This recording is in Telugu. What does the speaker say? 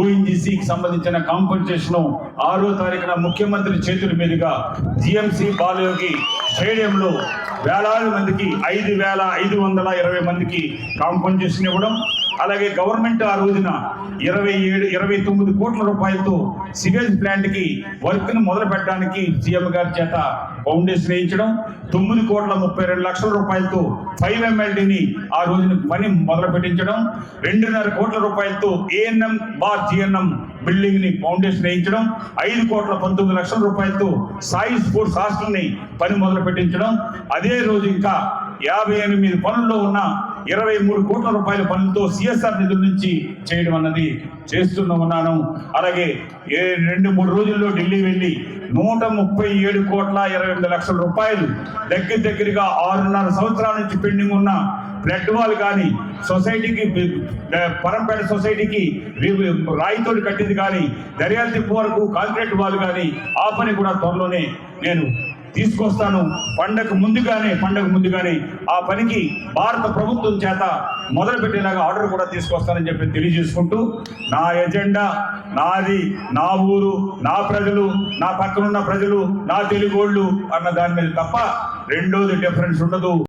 ఓఎన్జీసీకి సంబంధించిన కాంపెన్సేషన్ ఆరో తారీఖున ముఖ్యమంత్రి చేతుల మీదుగా జిఎంసి బాలయోగి స్టేడియంలో వేలాది మందికి ఐదు వేల ఐదు వందల ఇరవై మందికి కాంపన్సేషన్ ఇవ్వడం అలాగే గవర్నమెంట్ ఆ రోజున ఇరవై ఏడు ఇరవై తొమ్మిది కోట్ల రూపాయలతో సివేజ్ ప్లాంట్కి వర్క్ను మొదలు పెట్టడానికి సీఎం గారి చేత ఫౌండేషన్ వేయించడం తొమ్మిది కోట్ల ముప్పై రెండు లక్షల రూపాయలతో ఫైవ్ ఎంఎల్డీని ఆ రోజున పని మొదలు పెట్టించడం రెండున్నర కోట్ల రూపాయలతో ఏఎన్ఎం బార్ జిఎన్ఎం బిల్డింగ్ని ఫౌండేషన్ వేయించడం ఐదు కోట్ల పంతొమ్మిది లక్షల రూపాయలతో సాయి స్పోర్ట్స్ హాస్టల్ని పని మొదలు పెట్టించడం. అదే రోజు ఇంకా యాభై ఎనిమిది పనుల్లో ఉన్న ఇరవై మూడు కోట్ల రూపాయల పనులతో సిఎస్ఆర్ నిధుల నుంచి చేయడం అన్నది చేస్తూనే ఉన్నాను. అలాగే ఏ రెండు మూడు రోజుల్లో ఢిల్లీ వెళ్ళి నూట ముప్పై ఏడు కోట్ల ఇరవై ఎనిమిది లక్షల రూపాయలు దగ్గర దగ్గరగా ఆరున్నర సంవత్సరాల నుంచి పెండింగ్ ఉన్న బ్లడ్ వాల్ కానీ సొసైటీకి పరంపేట సొసైటీకి రి- రాయితోటి కట్టింది కానీ దర్యాలు వరకు కాంక్రీట్ వాల్ కానీ ఆ పని కూడా త్వరలోనే నేను తీసుకొస్తాను. పండగ ముందుగానే పండగ ముందుగానే ఆ పనికి భారత ప్రభుత్వం చేత మొదలుపెట్టేలాగా ఆర్డర్ కూడా తీసుకొస్తానని చెప్పి తెలియజేసుకుంటూ నా ఎజెండా నాది నా ఊరు నా ప్రజలు నా పక్కనున్న ప్రజలు నా తెలుగోళ్ళు అన్న దాని మీద తప్ప రెండోది డిఫరెన్స్ ఉండదు.